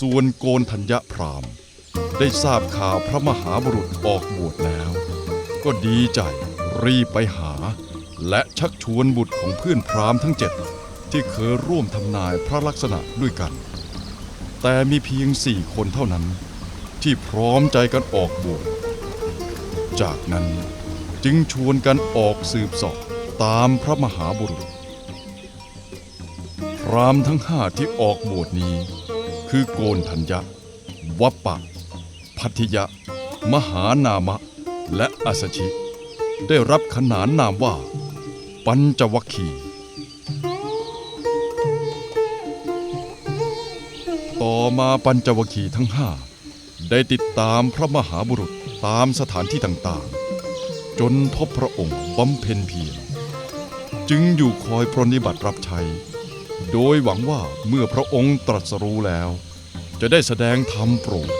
ส่วนโกนธัญญพรามได้ทราบข่าวพระมหาบุรุษออกบวชแล้ว ก็ดีใจรีบไปหา และชักชวนบุตรของเพื่อนพราหมณ์ทั้งเจ็ดที่เคยร่วมทำนายพระลักษณะด้วยกัน แต่มีเพียงสี่คนเท่านั้น ที่พร้อมใจกันออกบวชจากนั้นจึงชวนกันออกสืบสอบตามพระมหาบุรุษ พรามทั้งห้าที่ออกบวชนี้ คือโกนธัญญะวัปปะ พัทธิยะ มหานามะ และอัสชิ ได้รับขนานนามว่า ปัญจวัคคีย์ต่อมาปัญจวัคคีย์ทั้งห้าได้ติดตามพระมหาบุรุษตามสถานที่ต่างๆ จนพบพระองค์บำเพ็ญเพียรจึงอยู่คอยปรนิบัติรับใช้ โดยหวังว่าเมื่อพระองค์ตรัสรู้แล้ว จะได้แสดงธรรมโปรด